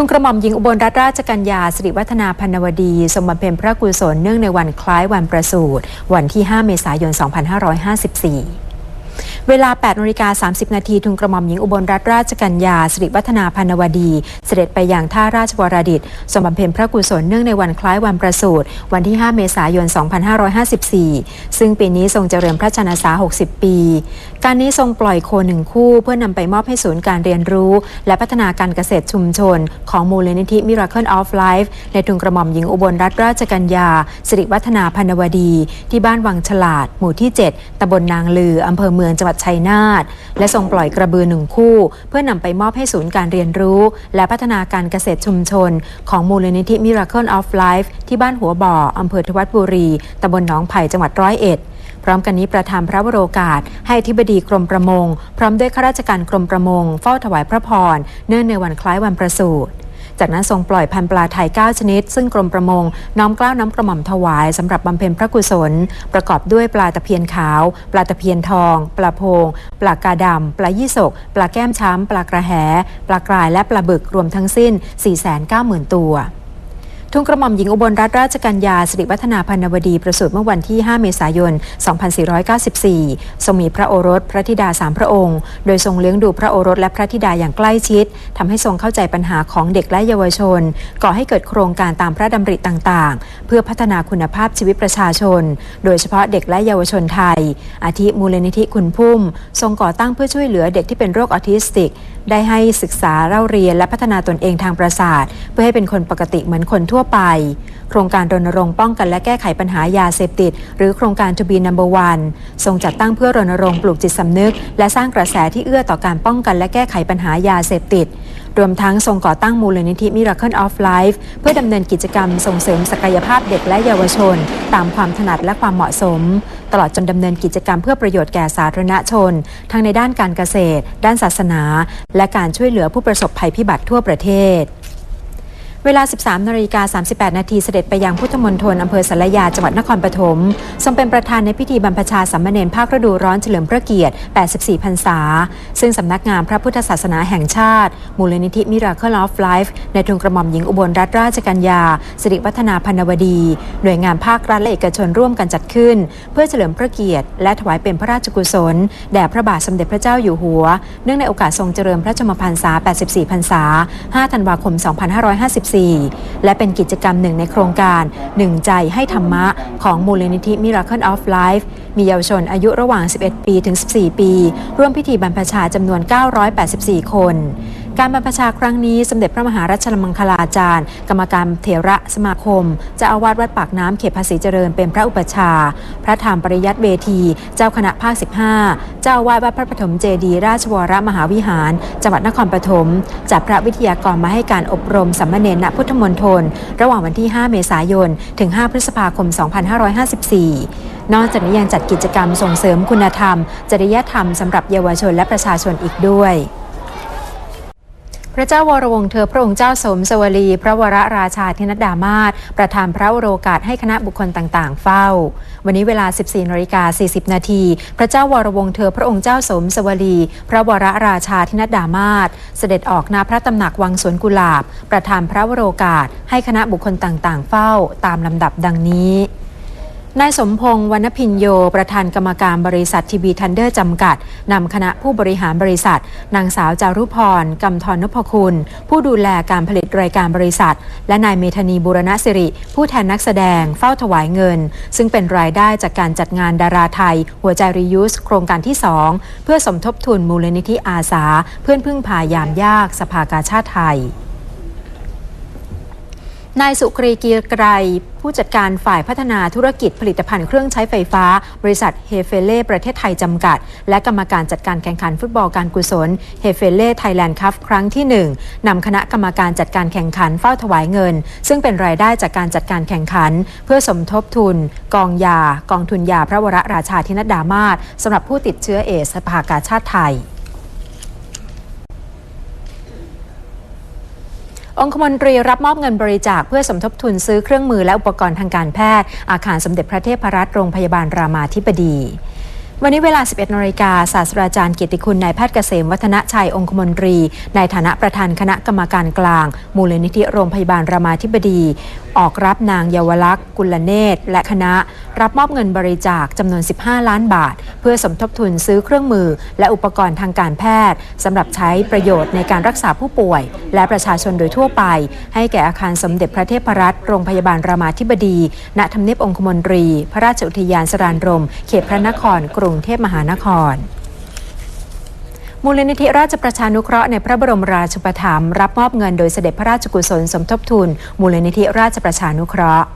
ทุนกระหม่อมหญิงอุบลรัตนราชกัญญาสิริวัฒนาพันวดีทรงบำเพ็ญพระกุศลเนื่องในวันคล้ายวันประสูติวันที่ 5 เมษายน 2554เวลา 8นาฬิกา30 นาทีทุนกระหม่อมหญิงอุบลรัตนราชกัญญาสิริวัฒนาพันวดี เสด็จไปยังท่าราชวรดิตทรงบำเพ็ญพระกุศลเนื่องในวันคล้ายวันประสูติวันที่ 5 เมษายน 2554 ซึ่งปีนี้ทรงเจริญพระชนษา60 ปี การนี้ทรงปล่อยโคหนึ่งคู่ เพื่อนำไปมอบให้ศูนย์การเรียนรู้ และพัฒนาการเกษตรชุมชน ของมูลนิธิ Miracle of Life ในทุนกระหม่อมหญิงอุบลรัตนราชกัญญาสิริวัฒนาพันวดี ที่บ้านวังฉลาด หมู่ที่ 7ตำบลนางลืออำเภอเมืองจังหวัดชัยนาทและทรงปล่อยกระบือหนึ่งคู่ เพื่อนำไปมอบให้ศูนย์การเรียนรู้ และพัฒนาการเกษตรชุมชน ของมูลนิธิ Miracle of Life ที่บ้านหัวบ่ออำเภอทวัดบุรีตำบลหนองไผ่จังหวัดร้อยเอ็ด พร้อมกันนี้ประทานพระวโรกาส ให้อธิบดีกรมประมง พร้อมด้วยข้าราชการกรมประมง เฝ้าถวายพระพร เนื่องในวันคล้ายวันประสูติจากนั้นทรงปล่อยพันปลาไทย 9 ชนิด ซึ่งกรมประมง น้อมกล้าวน้ำกระหม่อมถวายสำหรับบำเพ็ญพระกุศล ประกอบด้วยปลาตะเพียนขาว ปลาตะเพียนทอง ปลาโพง ปลากาดำ ปลายี่สก ปลาแก้มช้ำ ปลากระแห ปลากรายและปลาบึกรวมทั้งสิ้น 490,000 ตัว ทุนกระหม่อมหญิงอุบลรัตนราชกัญญาสิริวัฒนาพันวดี ประสูติเมื่อวันที่ 5 เมษายน 2494 ทรงมีพระโอรสพระธิดาสามพระองค์ โดยทรงเลี้ยงดูพระโอรสและพระธิดาอย่างใกล้ชิดทำให้ทรงเข้าใจปัญหาของเด็กและเยาวชน ก่อให้เกิดโครงการตามพระดำริต่างๆ เพื่อพัฒนาคุณภาพชีวิตประชาชน โดยเฉพาะเด็กและเยาวชนไทย อาทิมูลนิธิคุณพุ่ม ทรงก่อตั้งเพื่อช่วยเหลือเด็กที่เป็นโรคออทิสติกได้ให้ศึกษาเล่าเรียนและพัฒนาตนเองทางประสาท เพื่อให้เป็นคนปกติเหมือนคนทั่วไป โครงการรณรงค์ป้องกันและแก้ไขปัญหายาเสพติด หรือโครงการทบีนัมเบอร์วันทรงจัดตั้งเพื่อรณรงค์ปลูกจิตสำนึก และสร้างกระแสที่เอื้อต่อการป้องกันและแก้ไขปัญหายาเสพติด รวมทั้งทรงก่อตั้งมูลนิธิ Miracle of Life เพื่อดำเนินกิจกรรมส่งเสริมศักยภาพเด็กและเยาวชน ตามความถนัดและความเหมาะสม ตลอดจนดำเนินกิจกรรมเพื่อประโยชน์แก่สาธารณชน ทั้งในด้านการเกษตร ด้านศาสนา และการช่วยเหลือผู้ประสบภัยพิบัติทั่วประเทศ เวลา 13นาฬิกา38 นาทีเสด็จไปยังพุทธมณฑลอำเภอสารยาจังหวัดนครปฐมทรงเป็นประธานในพิธีบรรพชาสามเณรภาคฤดูร้อนเฉลิมพระเกียรติ 84 พรรษา ซึ่งสำนักงานพระพุทธศาสนาแห่งชาติ มูลนิธิ Miracle of Life ในทุนกระหม่อมหญิงอุบลรัตนราชกัญญาสิริวัฒนาพันวดี หน่วยงานภาครัฐและเอกชนร่วมกันจัดขึ้น เพื่อเฉลิมพระเกียรติ และถวายเป็นพระราชกุศลแด่พระบาทสมเด็จพระเจ้าอยู่หัว เนื่องในโอกาสทรงเจริญพระชนมพรรษา 84 พรรษา 5 ธันวาคม 2554และเป็นกิจกรรมหนึ่งในโครงการหนึ่งใจให้ธรรมะของมูลนิธิ Miracle of Life มีเยาวชนอายุระหว่าง 11 ปีถึง 14 ปี ร่วมพิธีบรรพชาจำนวน 984 คน การบรรพชาครั้งนี้สมเด็จพระมหารัชมังคลาจารย์ กรรมการเถระสมาคมจ้าอาวาสวัดปากน้ำเขตภาษีเจริญเป็นพระอุปชา พระธรรมปริยัติเวที เจ้าคณะภาค 15 เจ้าอาวาสวัดพระปฐมเจดีราชวรมหาวิหาร จังหวัดนครปฐมจัดพระวิทยากรมาให้การอบรมสัมมเนณพุทธมณฑลระหว่างวันที่ 5 เมษายน ถึง 5 พฤษภาคม 2554นอกจากนี้ยังจัดกิจกรรมส่งเสริมคุณธรรม จริยธรรมสำหรับเยาวชนและประชาชนอีกด้วย ระเจ้าวรวงเธอพระองค์เจ้าสมสวลี พระวรราชาธินดามาศประทานพระวโรกาสให้คณะบุคคลต่างๆ เฝ้า วันนี้เวลา 14นาฬิกา40 นาที พระเจ้าวรวงเธอพระองค์เจ้าสมสวลี พระวรราชาธินดามาศเสด็จออกณพระตำหนักวังสวนกุหลาบ ประทานพระวโรกาสให้คณะบุคคลต่างๆ เฝ้า ตามลำดับดังนี้ นายสมพงษ์วรรณพินโย ประธานกรรมการบริษัททีวีทันเดอร์จำกัด นำคณะผู้บริหารบริษัท นางสาวจารุพรกำธรนพคุณ ผู้ดูแลการผลิตรายการบริษัท และนายเมธนีบุรณสิริ ผู้แทนนักแสดงเฝ้าถวายเงิน ซึ่งเป็นรายได้จากการจัดงานดาราไทย หัวใจรียูสโครงการที่ 2 เพื่อสมทบทุนมูลนิธิอาสา เพื่อนพึ่งพายามยากสภากาชาติไทย นายสุกรีกีไกรผู้จัดการฝ่ายพัฒนาธุรกิจผลิตภัณฑ์เครื่องใช้ไฟฟ้า บริษัทเฮเฟเล่ประเทศไทยจำกัด และกรรมการจัดการแข่งขันฟุตบอลการกุศลเฮเฟเล่ไทยแลนด์คัพครั้งที่ 1นำคณะกรรมการจัดการแข่งขันเฝ้าถวายเงิน ซึ่งเป็นรายได้จากการจัดการแข่งขัน เพื่อสมทบทุน กองยา กองทุนยาพระวรราชาธินดามาศสำหรับผู้ติดเชื้อเอสภากาชาติไทย องคมนตรีรับมอบเงินบริจาคเพื่อสมทบทุนซื้อเครื่องมือและอุปกรณ์ทางการแพทย์ อาคารสมเด็จพระเทพรัตน์โรงพยาบาลรามาธิบดีวันนี้เวลา 11นาฬิกาศาสตราจารย์เกียรติคุณนายแพทย์เกษมวัฒนชัยองคมนตรี ในฐานะประธานคณะกรรมการกลาง มูลนิธิโรงพยาบาลรามาธิบดี ออกรับนางเยาวลักษณ์ กุลเนตรและคณะ รับมอบเงินบริจาคจำนวน 15 ล้านบาท เพื่อสมทบทุนซื้อเครื่องมือ และอุปกรณ์ทางการแพทย์สำหรับใช้ประโยชน์ในการรักษาผู้ป่วย และประชาชนโดยทั่วไป ให้แก่อาคารสมเด็จพระเทพรัตน์โรงพยาบาลรามาธิบดี ณทำเนียบองคมนตรี พระราชอุทยานสรานรม เขตพระนคร กรุงเทพมหานครมูลนิธิราชประชานุเคราะห์ในพระบรมราชูปถัมภ์รับมอบเงินโดยเสด็จพระราชกุศลสมทบทุน มูลนิธิราชประชานุเคราะห์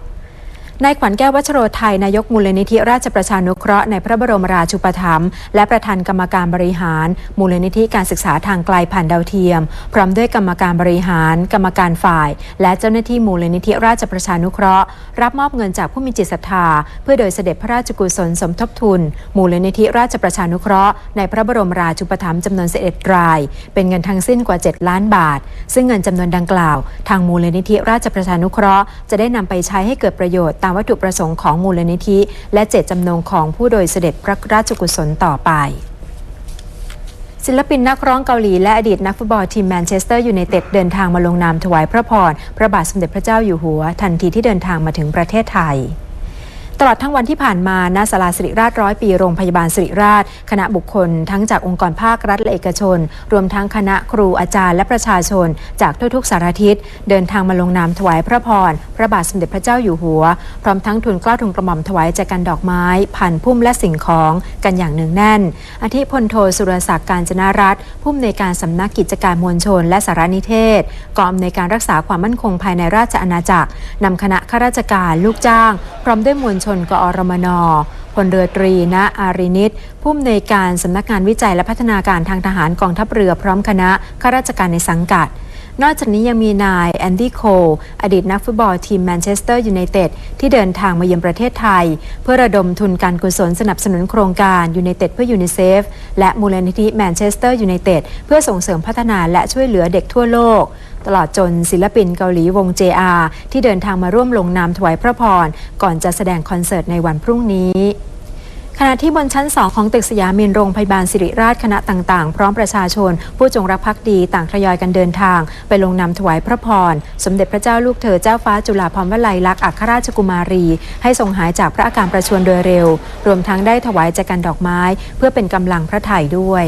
นายขวัญแก้ววัชโรไทยนายกมูลนิธิราชประชานุเคราะห์ในพระบรมราชูปถัมภ์และประธานกรรมการบริหาร มูลนิธิการศึกษาทางไกลผ่านดาวเทียม พร้อมด้วยกรรมการบริหาร กรรมการฝ่าย และเจ้าหน้าที่มูลนิธิราชประชานุเคราะห์ รับมอบเงินจากผู้มีจิตศรัทธา เพื่อโดยเสด็จพระราชกุศลสมทบทุน มูลนิธิราชประชานุเคราะห์ในพระบรมราชูปถัมภ์จำนวน11ราย เป็นเงินทั้งสิ้นกว่า 7 ล้านบาท ซึ่งเงินจำนวนดังกล่าว ทางมูลนิธิราชประชานุเคราะห์จะได้นำไปใช้ให้เกิดประโยชน์ตามวัตถุประสงค์ของมูลนิธิ และเจตจำนงของผู้โดยเสด็จพระราชกุศลต่อไปศิลปินนักร้องเกาหลีและอดีตนักฟุตบอลทีมแมนเชสเตอร์ยูไนเต็ดเดินทางมาลงนามถวายพระพร พระบาทสมเด็จพระเจ้าอยู่หัว ทันทีที่เดินทางมาถึงประเทศไทย ตลอดทั้งวันที่ผ่านมาณศาลาสิริราชร้อยปีโรงพยาบาลสิริราช คณะบุคคล ทั้งจากองค์กรภาครัฐและเอกชน รวมทั้งคณะครูอาจารย์และประชาชน จากทั่วทุกสารทิศเดินทางมาลงนามถวายพระพร พระบาทสมเด็จพระเจ้าอยู่หัว พร้อมทั้งทุนเกล้าทุนกระหม่อมถวายแจกันดอกไม้พันพุ่มและสิ่งของกันอย่างเนืองแน่นอาทิพลโทสุรศักดิ์การจนารัตผู้อำนวยการสำนักกิจการมวลชน และสารนิเทศกองอำนวยการรักษาความมั่นคงภายในราชอาณาจักรนำคณะข้าราชการลูกจ้าง พร้อมด้วยมวลชนกอรมนพลเรือตรีณอารินิตผู้อำนวยการสำนักงานวิจัยและพัฒนาการทางทหารกองทัพเรือพร้อมคณะข้าราชการในสังกัด นอกจากนี้ยังมีนายแอนดี้โคลอดีตนักฟุตบอลทีมแมนเชสเตอร์ยูไนเต็ดที่เดินทางมาเยือนประเทศไทย เพื่อระดมทุนการกุศลสนับสนุนโครงการยูไนเต็ดเพื่อยูนิเซฟและมูลนิธิแมนเชสเตอร์ยูไนเต็ดเพื่อส่งเสริมพัฒนาและช่วยเหลือเด็กทั่วโลก ตลอดจนศิลปินเกาหลีวง JR ที่เดินทางมาร่วมลงนามถวายพระพรก่อนจะแสดงคอนเสิร์ตในวันพรุ่งนี้ ขณะที่บนชั้น 2 ของตึกสยามินโรงพยาบาลสิริราชคณะต่างๆ พร้อมประชาชน ผู้จงรักภักดีต่างทยอยกันเดินทาง ไปลงนำถวายพระพร สมเด็จพระเจ้าลูกเธอเจ้าฟ้าจุฬาภรณ์วลัยลักษณ์อัครราชกุมารี ให้ทรงหายจากพระอาการประชวรโดยเร็ว รวมทั้งได้ถวายแจกันดอกไม้ เพื่อเป็นกำลังพระไถ่ด้วย